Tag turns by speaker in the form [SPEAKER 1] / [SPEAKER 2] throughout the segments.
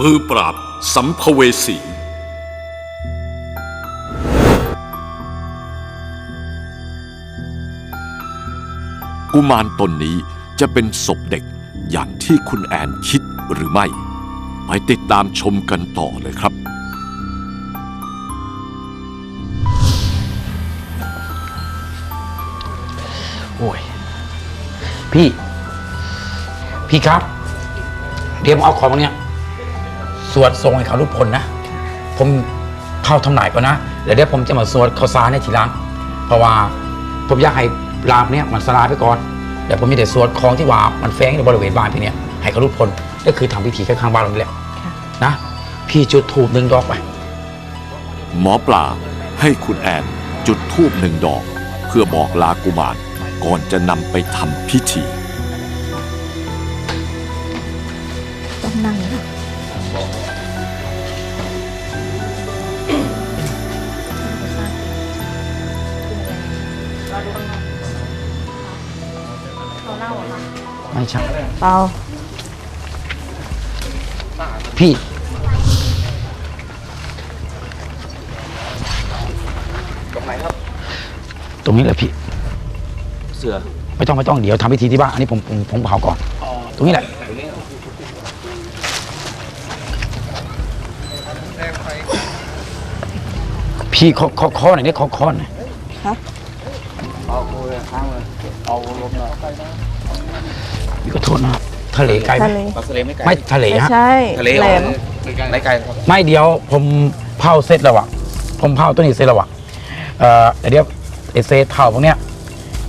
[SPEAKER 1] มือปราบสัมภเวสี กุมารตนนี้จะเป็นศพเด็กอย่างที่คุณแอนคิดหรือไม่ ไปติดตามชมกันต่อเลยครับ
[SPEAKER 2] โอ้ย พี่ พี่ครับเดี๋ยมเอาของเนี้ย สวดทรงให้เขารุดพ้นนะ ผมเข้าทำหน่ายก่อนนะเดี๋ยวเดี๋ยวผมจะมาสวดข้าวสารในทีหลัง เพราะว่าผมอยากให้รามเนี้ยมันสลายไปก่อนเดี๋ยวผมมีแต่สวดของที่ว่ามันแฝงในบริเวณบ้านพี่เนี้ยให้เขารุดพ้นก็คือทำพิธีแค่ข้างบ้านเรานี่แหละนะพี่จุดถูปหนึ่งดอกไป
[SPEAKER 1] หมอปลาให้คุณแอนจุดธูปหนึ่งดอก เพื่อบอกลากุมารก่อนจะนำไปทำพิธี
[SPEAKER 2] ไม่ใช่
[SPEAKER 3] เปา
[SPEAKER 2] พี่ตรงนี้แหละพี่
[SPEAKER 4] เสือ
[SPEAKER 2] ไม่ต้องไม่ต้องเดี๋ยวทำพิธีที่บ้านอันนี้ผมผมผมเผาก่อน ตรงนี้แหละพี่ขอขอขอหน่อยนี่ขอขอหน่อย
[SPEAKER 3] ครับ
[SPEAKER 4] เอาโอ้ยข้างเลยเอาลมหน่อย
[SPEAKER 2] พี่ ขอโทษนะครับทะเลไกลไหม
[SPEAKER 3] ทะเล
[SPEAKER 4] ปลาทะเลไม่ไกล
[SPEAKER 2] ไม่ทะเล
[SPEAKER 3] ไม่
[SPEAKER 2] ฮะ
[SPEAKER 3] ใช่
[SPEAKER 4] ทะเล
[SPEAKER 3] แหลม
[SPEAKER 4] ไม่ไกลครับ
[SPEAKER 2] ไม่เดี๋ยวผมเผาเสร็จแล้วอะผมเผาตัวนี้เสร็จแล้วอะเอ่อแต่เดี๋ยวไอเศษเผาพวกเนี้ย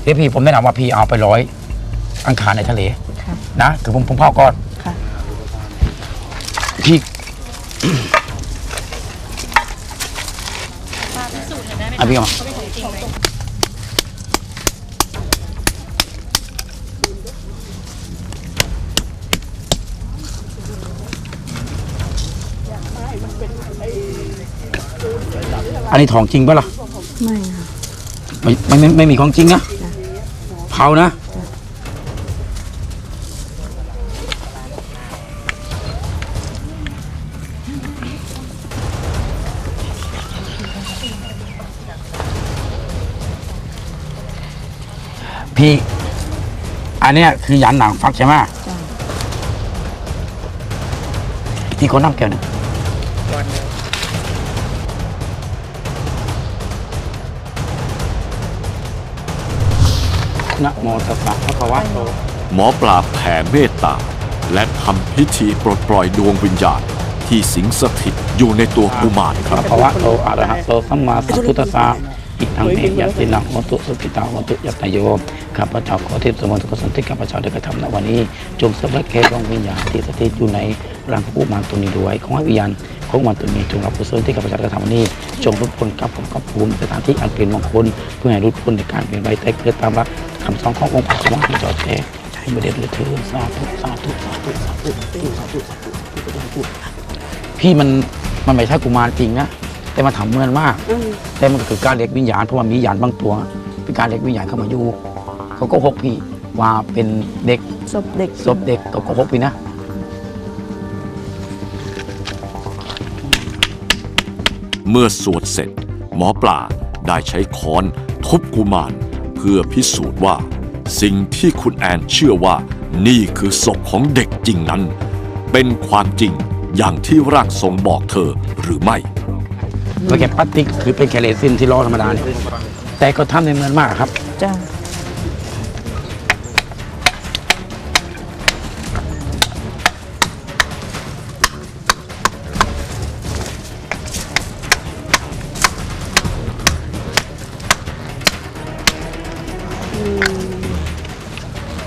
[SPEAKER 2] เดี๋ยวพี่ผมแนะนำว่าพี่เอาไปร้อย อังคารในทะเล
[SPEAKER 3] ครับ
[SPEAKER 2] นะคือผมผมเผาก่อน
[SPEAKER 3] ค่ะ
[SPEAKER 2] พี่อะพี่เอามา อันนี้ทองจริงปะล่ะ
[SPEAKER 3] ไม่ค่ะ
[SPEAKER 2] ไม่ไม่ไม่ไม่มีของจริงนะเผานะพี่ อันเนี้ยคือยันหนังฟักใช่ไหม
[SPEAKER 3] จ้ะ
[SPEAKER 2] พี่คนน้ำแก้วหนึ่ง นะโมตัสสะพระคะวะโต
[SPEAKER 1] หมอปลาแผ่เมตตา และทำพิธีปลดปล่อยดวงวิญญาณที่สิงสถิตอยู่ในตัวกุมารครับ
[SPEAKER 2] ภะวะโตอะระหะโตสัมมาสัมพุทธัสสะ อิทังเมยัสสินังวัตุสุปิตาวัตุยัตโยข้าพเจ้าขอเทพสมุนกุศลที่ข้าพเจ้าได้กระทำในวันนี้ จงสำเร็จแก่ดวงวิญญาณที่สถิตอยู่ในร่างของกุมารตัวนี้ด้วยขอให้วิญญาณของมารตัวนี้จงรับกุศลที่ข้าพเจ้าได้กระทำวันนี้ จงรุดพ้นกับผมกับภูมิสถานที่อันเป็นมงคลเพื่อให้รุดพ้นในการเปลี่ยนไปแต่เกิดตามรักคำสอนขององค์พระสวัสดิ์จอดแท้ให้บริเดชเลยเถิดสาธุสาธุสาธุสาธุสาธุสาธุสาธุพี่มันมันไม่ใช่กุมารจริงนะ แต่มันทำเหมือนมาก แต่มันก็คือการเรียกวิญญาณเพราะว่ามีวิญญาณบางตัวเป็นการเรียกวิญญาณเข้ามาอยู่เขาก็หกพี่ว่าเป็นเด็ก
[SPEAKER 3] ศพเด็ก
[SPEAKER 2] ศพเด็กเขาก็หกพี่นะ
[SPEAKER 1] เมื่อสวดเสร็จ หมอปลาได้ใช้ค้อนทุบกุมารเพื่อพิสูจน์ว่า สิ่งที่คุณแอนเชื่อว่านี่คือศพของเด็กจริงนั้น เป็นความจริงอย่างที่ร่างทรงบอกเธอหรือไม่
[SPEAKER 2] แล้วแค่พลาสติกคือเป็นแค่เรซินที่ล้อธรรมดาเนี่ยแต่ก็ทำในเหมือนมากครับ
[SPEAKER 3] จ้ะ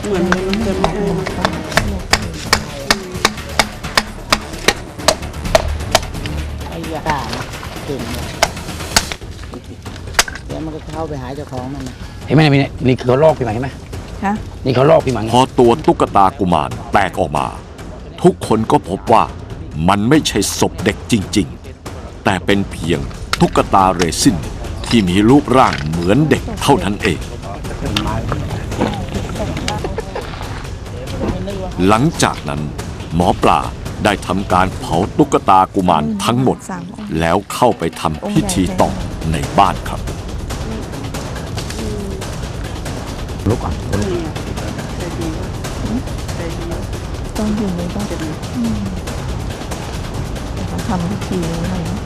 [SPEAKER 5] เหมือนมันเกินไม่ไเดี๋ยวมันก็เข้าไปหาเจ้าของมันนะ
[SPEAKER 2] เห็นไหมเนี่ยนี่คือเขาลอกพี่หมาเห็นไหม
[SPEAKER 3] ฮะ
[SPEAKER 2] นี่เขาลอกพี่หมา
[SPEAKER 1] พอตัวตุ๊กตากุมารแตกออกมา ทุกคนก็พบว่ามันไม่ใช่ศพเด็กจริง ๆ แต่เป็นเพียงตุ๊กตาเรซินที่มีรูปร่างเหมือนเด็กเท่านั้นเอง หลังจากนั้น หมอปลาได้ทำการเผาตุ๊กตากุมารทั้งหมด
[SPEAKER 3] สามองค์
[SPEAKER 1] แล้วเข้าไปทำพิธีต่อในบ้านครับ
[SPEAKER 2] ลุกก่อน
[SPEAKER 3] ต้องอยู่ในบ้านอืมเขาทำพิธีอะไรเนาะ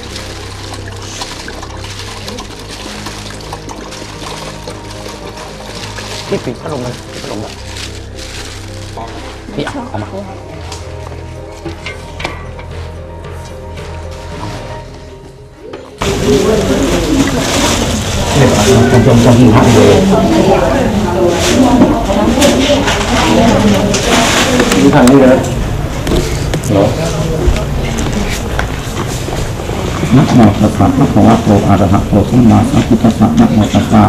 [SPEAKER 2] พี่ปิดพัดลมเลยปิดพัดลมเลยพี่เอาเอามาจมจมจมหิ้งพักเลยดูทางนี้เลยเหรอนะโมตัสสะภะคะวะโตอะระหะโตสัมมาสัมพุทธัสสะนะโมตัสสะ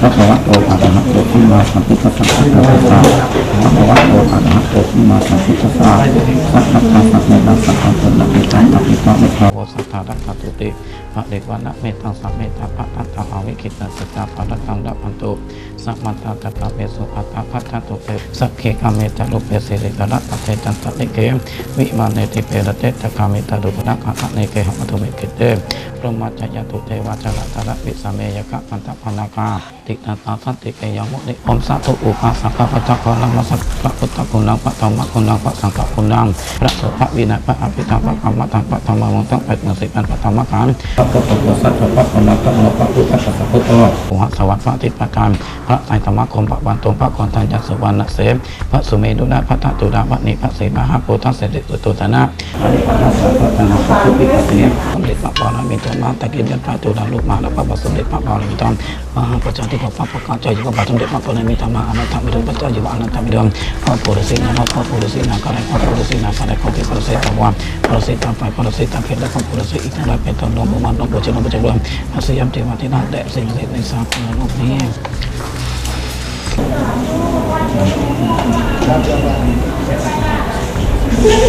[SPEAKER 2] ภะคะวะโตอะระหะโตสัมมาสัมพุทธัสสะนะโมตัสสะภะคะวะโตอะระหะโตสัมมาสัมพุทธัสสะสัพพะทะสัพเพตัสสะสัพพะปิตังอภิตังนะโมสัทธารัตตุติภะเดวะนะเมตังสัพเมตาภะทัตตาภาวิคิตัสสะตาภะรัตตังดัพพันตุสัมมันตาตตาเปสุอัตตาภัตตาตุเปสักเคกาเมตะลุเปสิริกะระตะเทจันตะเลเกวิมาเนติเประเตตะกาเมตะดุปนักขะเนเกหะมัตุเมกิเตพรหมจยตุเทวาจระตระวิสเมยกะปันตะพนาคาติตาตาสันติเกยมุนิอมสัตุอุปาสังฆปัจจคลังมัสสะพระพุทธคุณังพระธรรมคุณังพระสังฆคุณังพระโสภวินัยพระอภิธรรมพระกรรมตังพระธรรมวังตั้งเป็ดเงินสิบอันพระธรรมการพระพุทธสัจพระธรรมพระนพระพุทธสัพพุทโธหัสวัสดิ์พระติปการระไตรธรรมคมพระวันตรงพระกรทัญญสุวรรณเสมพระสุเมรุนาพระทัตตุดาพระนิพระเสมาหาโพธิ์เสด็จตุตนะพระนิพพานสัพพะนาสัพพุทธิปัสสิสมเด็จพระปรมินทรมาตะเกียรติพระตุลาลูกมาแล้วพระบาทสมเด็จพระปรมินทรมหาประชาธิปไตยพระประกาศใจอยู่กับพระสมเด็จพระปรมินทรมาอนันตมิเดิมพระเจ้าอยู่อนันตมิเดิมพระปุริสินาพระปุริสินาการพระปุริสินาการของที่พระเสตวันพระเสตามไฟพระเสตามเพชรและพระปุริสิอีกทั้งหลายเป็นต้นนมประมาณนมโภชนมประจักษ์รวมพระสยามเทวาธิราชและสิ่งศักดิ์สิทธิ์ในสากลโลกนี้ มี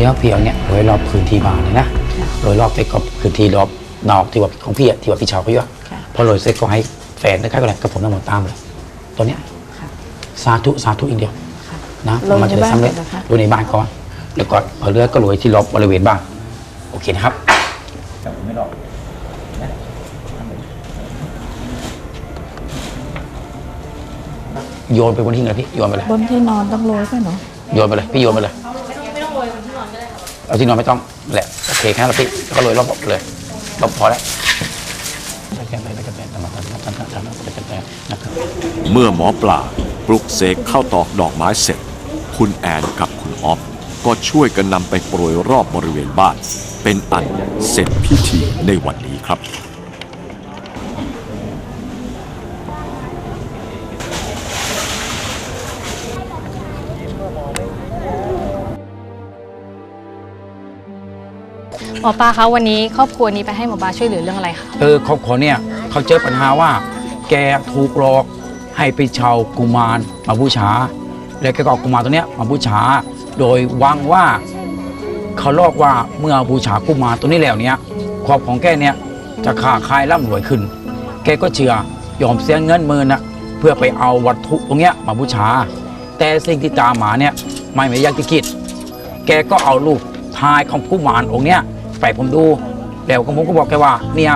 [SPEAKER 2] เดี๋ยวพี่เอาเนี่ยโดยรอบพื้นที่บ้านเลยนะโดยรอบเซ็กก็พื้นที่รอบนอกที่ว่าของพี่อะที่ว่าพี่ชาวเขาอยู่อะพอโรยเซ็กก็ให้แฟนนะครับก็เลยกับผมทั้งหมดตามเลยตัวเนี้ยสาธุสาธุอีกเดียวนะ
[SPEAKER 3] ลง
[SPEAKER 2] มันจะได้สำเร็จ
[SPEAKER 3] ในบ้านก่อนนะคะ
[SPEAKER 2] ดูในบ้านก่อนแล้วก็เอาเลือก็โรยที่รอบบริเวณบ้านโอเคนะครับไม่รอโยนไปบนที่ไหนพี่โยนไปเลย
[SPEAKER 3] บนที่นอนต้องโรยไปเนาะ
[SPEAKER 2] โยนไปเลยพี่โยนไปเลย เอาที่นอนไม่ต้องแหละโอเคแค่นั้นแหละพี่แล้วก็โรยรอบๆเลยรอบพอแล้ว
[SPEAKER 1] เมื่อหมอปลาปลุกเสกเข้าตอกดอกไม้เสร็จ คุณแอนกับคุณออฟก็ช่วยกันนำไปโปรยรอบบริเวณบ้าน เป็นอันเสร็จพิธีในวันนี้ครับ
[SPEAKER 6] หมอปลาคะวันนี้ครอบครัวนี้ไปให้หมอปลาช่วยเหลือเรื่องอะไรคะ
[SPEAKER 2] เออเขาขอเนี่ยเขาเจอปัญหาว่า แกถูกหลอกให้ไปเช่ากุมารมาบูชา แล้วแกก็เอากุมารตัวเนี้ยมาบูชา โดยหวังว่าเขาลอกว่าเมื่อบูชากุมารตัวนี้แล้วเนี่ยครอบของแกเนี่ยจะค้าขายร่ำรวยขึ้น แกก็เชื่อยอมเสียเงินหมื่นนะเพื่อไปเอาวัตถุตรงเนี้ยมาบูชา แต่สิ่งที่ตามมาเนี่ยไม่ไม่อยากจะคิด แกก็เอารูปทายของกุมารองค์เนี้ย ไปผมดู แล้วก็ผมก็บอกแกว่าเนี่ย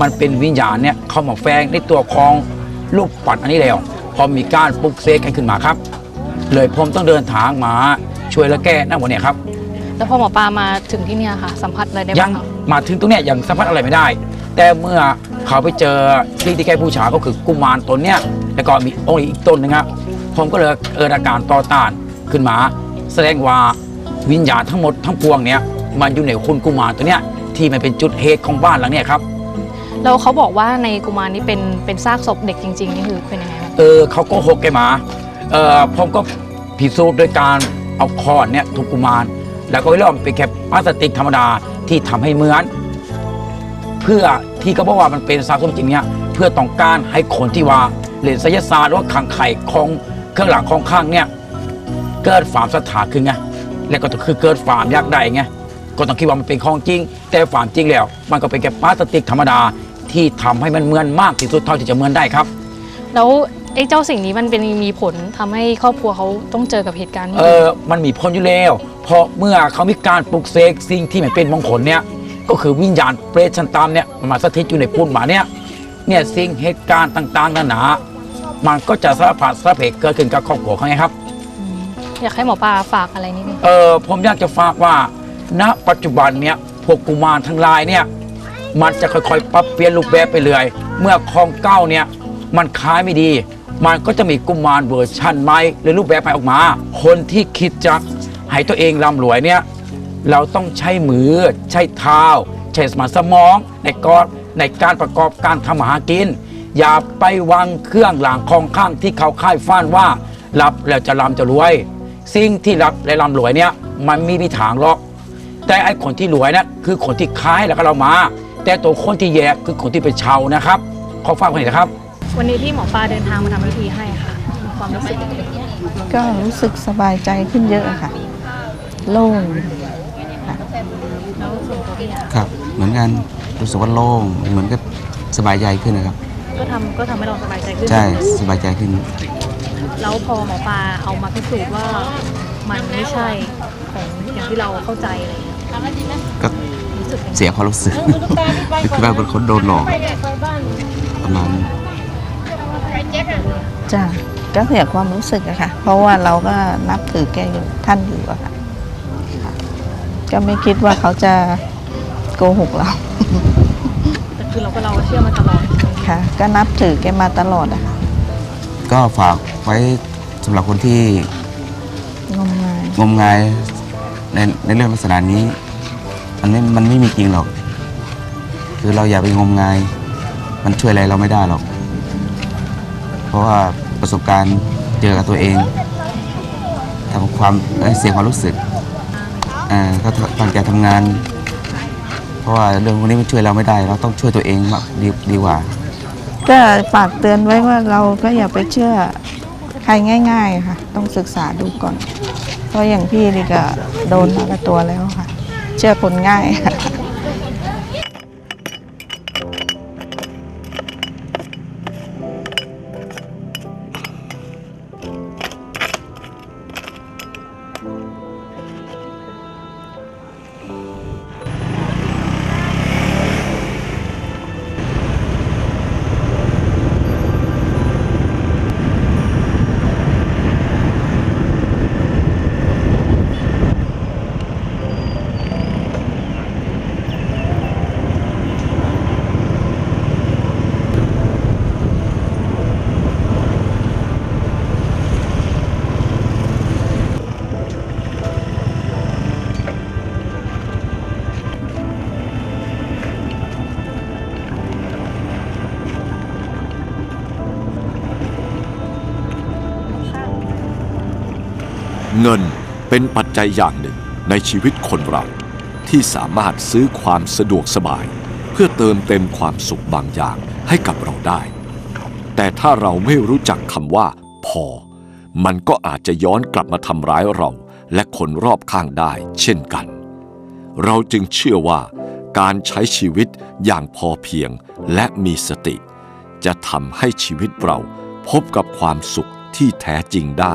[SPEAKER 2] มันเป็นวิญญาณเนี่ยเข้ามาแฝงในตัวของลูกปัดอันนี้แล้ว พอมีการปลุกเสกกันขึ้นมาครับ เลยผมต้องเดินทางมาช่วยและแก้หน้าวันเนี้ยครับ
[SPEAKER 6] แล้วพอหมอปลามาถึงที่เนี่ยค่ะ สัมผัสอะไรได้
[SPEAKER 2] ยั
[SPEAKER 6] บ้างงคะ
[SPEAKER 2] มาถึงตรงเนี้ยยังสัมผัสอะไรไม่ได้ แต่เมื่อเขาไปเจอที่ที่แกผู้ชาก็คือกุมารตนเนี้ยแล้วก็มีองค์อีกตนหนึงครับผมก็เลยเกิดอาการต่อต้านขึ้นมา แสดงว่าวิญญาณทั้งหมดทั้งปวงเนี้ย มันอยู่ในคุณกุมารตัวเนี้ยที่มันเป็นจุดเหตุของบ้านหลังเนี้ยครับ
[SPEAKER 6] แล้วเขาบอกว่าในกุมารนี้เป็นเป็นซากศพเด็กจริงๆนี่คือเป็นยังไงบ้าง
[SPEAKER 2] เออเขาโก็หกแกมาเออผมก็พิสูจน์โดยการเอาคอนเนี่ยทุกกุมาร แล้วก็เริ่มเป็นแค่พลาสติกธรรมดาที่ทำให้เหมือน เพื่อที่เขาบอกว่ามันเป็นสากลจริงเนี่ยเพื่อต้องการให้คนที่ว่าเล่นไสยศาสตร์หรือว่าขังไข่ของเครื่องหลังของข้างเนี่ยเกิดความศรัทธาขึ้นไงแล้วก็คือเกิดความอยากได้ไง ก็ต้องคิดว่ามันเป็นของจริง แต่ความจริงแล้ว มันก็เป็นแค่พลาสติกธรรมดาที่ทำให้มันเหมือนมากที่สุดเท่าที่จะเหมือนได้ครับ
[SPEAKER 6] แล้วไอ้เจ้าสิ่งนี้มันเป็นมีผลทำให้ครอบครัวเขาต้องเจอกับเหตุการณ์นี้
[SPEAKER 2] เออมันมีผลอยู่แล้วเพราะเมื่อเขามีการปลุกเสกสิ่งที่มันเป็นมงคลเนี่ยก็คือวิญญาณเปรตชั้นต่ำเนี่ยมันมาสถิตอยู่ในปูนหมาเนี่ยเนี่ยสิ่งเหตุการณ์ต่างๆนานา มันก็จะสารพัดสารเพเกิดขึ้นกับครอบครัวเขาไงครับ
[SPEAKER 6] อยากให้หมอปลาฝากอะไรนิดนึง
[SPEAKER 2] เออผมอยากจะฝากว่า ณปัจจุบันเนี่ยพวกกุมารทั้งหลายเนี่ยมันจะค่อยๆ ปรับเปลี่ยนรูปแบบไปเรื่อย เมื่อของเก้าเนี่ยมันขายไม่ดี มันก็จะมีกุมารเวอร์ชันใหม่หรือรูปแบบใหม่ออกมา คนที่คิดจะให้ตัวเองร่ำรวยเนี่ยเราต้องใช้มือใช้เท้า ใช้สมองสมองในกอในการประกอบการทำหากิน อย่าไปวางเครื่องหลังของข้างที่เขาค่ายฟ้านว่ารับแล้วจะร่ำจะรวย สิ่งที่รับและร่ำรวยเนี่ยมันมีมีทางหรอก แต่ไอ้คนที่รวยนะคือคนที่ค้ายแล้วก็เรามา แต่ตัวคนที่แย่คือคนที่ไปเช่านะครับขอฝากไว้หน่อยนะครับ
[SPEAKER 6] วันนี้ที่หมอปลาเดินทางมาทำพิธีให้ค่ะมีความรู้สึกยังไง
[SPEAKER 3] ก็รู้สึกสบายใจขึ้นเยอะค่ะ โล่ง
[SPEAKER 6] แล้วส่วนตัวพี่อะ
[SPEAKER 7] ครับ เหมือนกันรู้สึกว่าโล่งเหมือนกับสบายใจขึ้นนะครับ
[SPEAKER 6] ก็ทำก็ทำให้เราสบายใจขึ้น
[SPEAKER 7] ใช่สบายใจขึ้น
[SPEAKER 6] แล้วพอหมอปลาเอามาพิสูจน์ว่ามันไม่ใช่ของอย่างที่เราเข้าใจอะไรอย่างเงี้ย
[SPEAKER 7] ก็
[SPEAKER 6] รู้สึกยังไง
[SPEAKER 7] เสียความรู้สึกคือว่าเป็นคนโดนหลอกประมาณนั้น
[SPEAKER 3] จ้ะก็เสียความรู้สึกอะค่ะ เพราะว่าเราก็นับถือแกอยู่ท่านอยู่อะค่ะค่ะก็ไม่คิดว่าเขาจะโกหกเรา
[SPEAKER 6] แต่คือเราก็เราก็เชื่อมาตลอด
[SPEAKER 3] ค่ะ ก็นับถือแกมาตลอดอะค่ะ
[SPEAKER 7] ก็ฝากไว้สำหรับคนที่
[SPEAKER 3] งมงาย
[SPEAKER 7] งมงาย ในในเรื่องลักษณะนี้มันไม่มันไม่มีจริงหรอก คือเราอย่าไปงมงาย มันช่วยอะไรเราไม่ได้หรอก เพราะว่าประสบการณ์เจอกับตัวเองทำความเอ้ยเสียความรู้สึกอ่าก็ตั้งใจทำงาน เพราะว่าเรื่องพวกนี้มันช่วยเราไม่ได้ เราต้องช่วยตัวเองมากดีดีกว่า
[SPEAKER 3] ก็ฝากเตือนไว้ว่าเราก็อย่าไปเชื่อใครง่าย ๆ ค่ะ ต้องศึกษาดูก่อน เพราะอย่างพี่นี่ก็โดนมากับตัวแล้วค่ะ เชื่อคนง่าย
[SPEAKER 1] เงินเป็นปัจจัยอย่างหนึ่งในชีวิตคนเรา ที่สามารถซื้อความสะดวกสบาย เพื่อเติมเต็มความสุขบางอย่างให้กับเราได้ แต่ถ้าเราไม่รู้จักคำว่า พอ มันก็อาจจะย้อนกลับมาทำร้ายเรา และคนรอบข้างได้ เช่นกัน เราจึงเชื่อว่า การใช้ชีวิตอย่างพอเพียงและมีสติ จะทำให้ชีวิตเราพบกับความสุขที่แท้จริงได้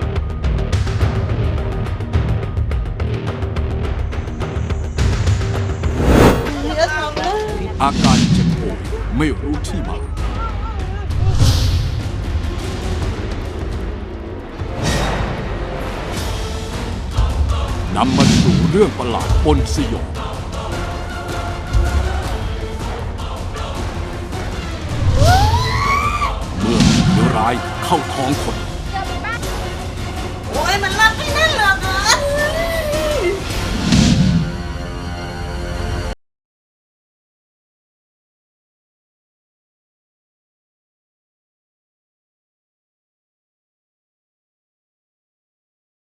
[SPEAKER 1] อาการเจ็บปวยไม่รู้ที่มา นำมาสู่เรื่องประหลาดปนสยองเมื่อผีร้ายเข้าท้องคน
[SPEAKER 5] โอ้ยมันรับไม่